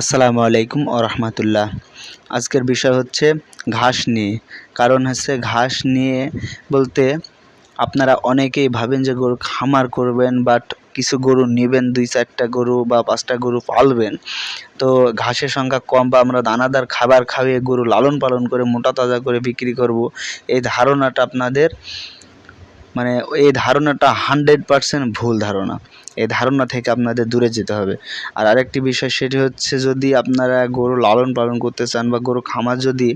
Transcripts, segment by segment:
আসসালামু আলাইকুম ও রহমতুল্লাহ। আজকের বিষয় হচ্ছে ঘাস নিয়ে। কারণ হচ্ছে ঘাস নিয়ে বলতে আপনারা অনেকেই ভাবেন যে গরু খামার করবেন বাট কিছু গরু নেবেন, দুই চারটা গরু বা পাঁচটা গরু পালবেন। তো ঘাসের সংখ্যা কম বা আমরা দানাদার খাবার খাইয়ে গরু লালন পালন করে, মোটা তাজা করে বিক্রি করব, এই ধারণাটা আপনাদের মানে এই ধারণাটা হান্ড্রেড পারসেন্ট ভুল ধারণা। এই ধারণা থেকে আপনাদের দূরে যেতে হবে। আর আরেকটি বিষয়, সেটি হচ্ছে যদি আপনারা গরু লালন পালন করতে চান বা গরু খামার যদি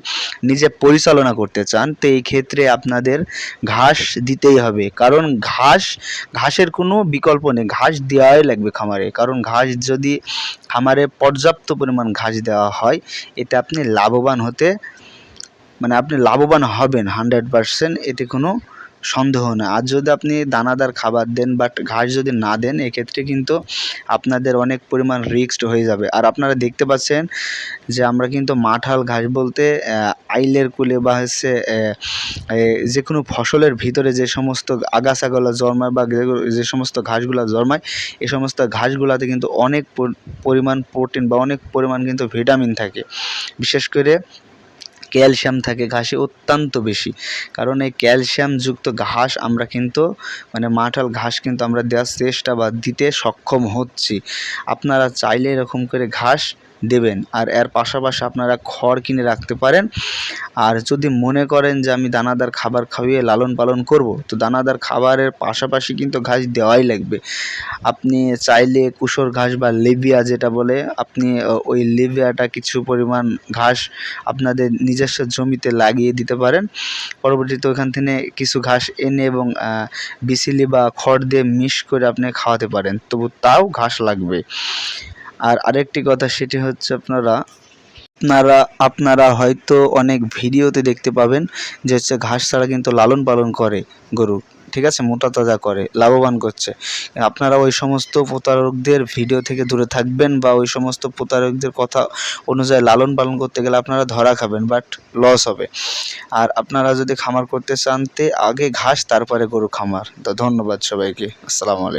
নিজে পরিচালনা করতে চান, তো এই ক্ষেত্রে আপনাদের ঘাস দিতেই হবে। কারণ ঘাস, ঘাসের কোনো বিকল্প নেই। ঘাস দেওয়াই লাগবে খামারে। কারণ ঘাস যদি খামারে পর্যাপ্ত পরিমাণ ঘাস দেওয়া হয়, এতে আপনি লাভবান হতে মানে আপনি লাভবান হবেন হান্ড্রেড পারসেন্ট। এতে কোনো সন্দেহ না। আর যদি আপনি দানাদার খাবার দেন বাট ঘাস যদি না দেন, এক্ষেত্রে কিন্তু আপনাদের অনেক পরিমাণ রিস্কড হয়ে যাবে। আর আপনারা দেখতে পাচ্ছেন যে আমরা কিন্তু মাঠাল ঘাস বলতে আইলের কুলে বা হচ্ছে যে কোনো ফসলের ভিতরে যে সমস্ত আগাছাগুলো জন্মায় বা যে সমস্ত ঘাসগুলো জন্মায়, এ সমস্ত ঘাসগুলোতে কিন্তু অনেক পরিমাণ প্রোটিন বা অনেক পরিমাণ কিন্তু ভিটামিন থাকে। বিশেষ করে ক্যালসিয়াম থাকে, ঘাসে অত্যন্ত বেশি। কারণ এই ক্যালসিয়ামযুক্ত ঘাস আমরা কিন্তু মানে মাঠাল ঘাস কিন্তু আমরা দেওয়ার চেষ্টা বা দিতে সক্ষম হচ্ছি। আপনারা চাইলে এরকম করে ঘাস দেবেন। আর এর পাশাপাশি আপনারা খড় কিনে রাখতে পারেন। আর যদি মনে করেন যে আমি দানাদার খাবার খাইয়ে লালন পালন করব, তো দানাদার খাবারের পাশাপাশি কিন্তু ঘাস দেওয়াই লাগবে। আপনি চাইলে কুসর ঘাস বা লিবিয়া যেটা বলে, আপনি ওই লিবিয়াটা কিছু পরিমাণ ঘাস আপনাদের নিজস্ব জমিতে লাগিয়ে দিতে পারেন। পরবর্তীতে ওখান থেকে কিছু ঘাস এনে এবং বিসিলি বা খড় দিয়ে মিশ করে আপনি খাওয়াতে পারেন। তবু তাও ঘাস লাগবে। আর আরেকটি কথা সেটি হচ্ছে আপনারা আপনারা আপনারা হয়তো অনেক ভিডিওতে দেখতে পাবেন যে হচ্ছে ঘাস ছাড়া কিন্তু লালন পালন করে গরু, ঠিক আছে? মোটা তাজা করে, লাভবান করছে। আপনারা ওই সমস্ত প্রতারকদের ভিডিও থেকে দূরে থাকবেন বা ওই সমস্ত প্রতারকদের কথা অনুযায়ী লালন পালন করতে গেলে আপনারা ধরা খাবেন বাট লস হবে। আর আপনারা যদি খামার করতে চান তে আগে ঘাস, তারপরে গরু খামার। তো ধন্যবাদ সবাইকে। আসসালামু আলাইকুম।